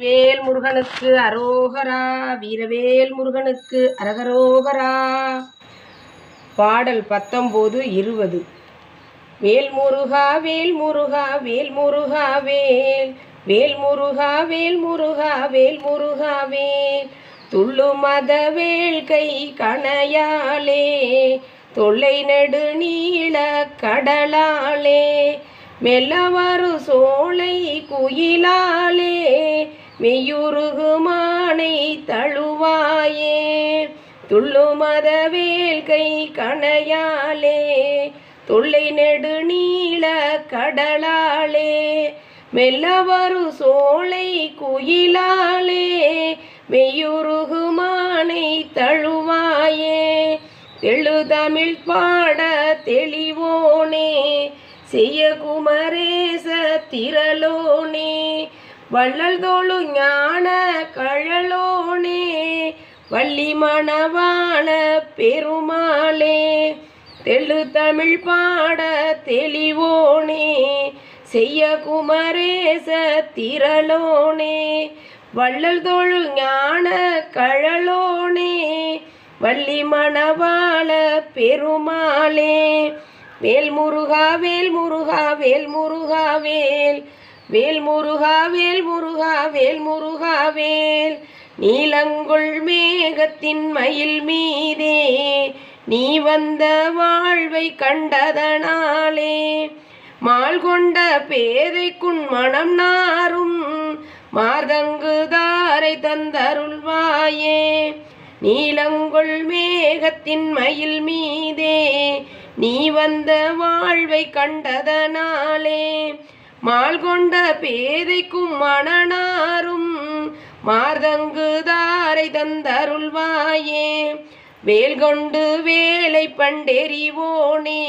வேல் முருகனுக்கு அரோகரா வீரவேல் முருகனுக்கு அரகரோகரா. பாடல் பத்தொம்போது இருபது. வேல் முருகா வேல் முருகா வேல். முருகா வேல் வேல் முருகா வேல். முருகா வேல் முருகா வேல் துள்ளு மத வேல் கணையாலே தொல்லை நெடு நீள கடலாலே மெல்லவரு சோலை குயிலாலே மெய்யுருகு மானை தழுவாயே துள்ளு மத கை கணையாலே தொல்லை நெடுநீள கடலாலே மெல்லவரு சோலை குயிலாலே மெய்யுருகு மானை தழுவாயே தெழுதமிழ் பாட தெளிவோனே செய்ய குமரேச திரளோனே வள்ளல் தோழு ஞான கழலோனே வள்ளி மணவாள பெருமாளே தெள்ளு தமிழ் பாட தெளிவோனே செய்ய குமரேச திரளோனே வள்ளல் தோழு ஞான கழலோனே வள்ளி மணவாள பெருமாளே வேல் முருகா வேல் முருகா வேல் முருகா வேல் வேல் முருகா வேல் முருகா வேல் முருகா வேல். நீலங்குள் மேகத்தின் மயில் மீதே நீ வந்த வாழ்வை கண்டதனாலே. மால் கொண்ட பேதைக்குன் மனம் நாரும் மார்தங்கு தாரை தந்தருள்வாயே. நீலங்குள் மேகத்தின் மயில் மீதே நீ வந்த வாழ்வை கண்டதனாலே. மால் கொண்ட பேதைக்கும் மணனாரும் மார்தங்குதாரை தந்தருள்வாயே. வேல் கொண்டு வேலை பண்டெறிவோனே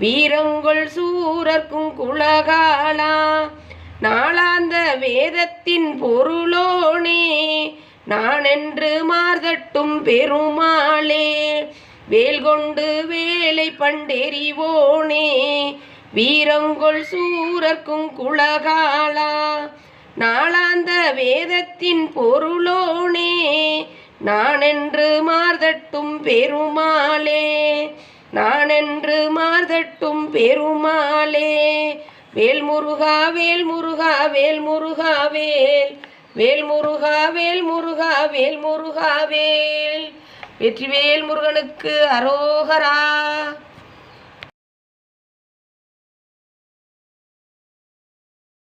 வீரங்கொள் சூரர்க்கும் குலகாலா. நாளாந்த வேதத்தின் பொருளோனே நான் என்று மார்தட்டும் பெருமாளே. வேல் கொண்டு வேலை பண்டெறிவோனே வீரங்கொள் சூரர்க்கும் குலகாலா நாளாந்த வேதத்தின் பொருளோனே நானென்று மார்தட்டும் பெருமாளே நானென்று மார்தட்டும் பெருமாளே. வேல் முருகா வேல் முருகா வேல் முருகா வேல் வேல் முருகா வேல் முருகா வேல் முருகா வேல். வெற்றிவேல் முருகனுக்கு அரோகரா.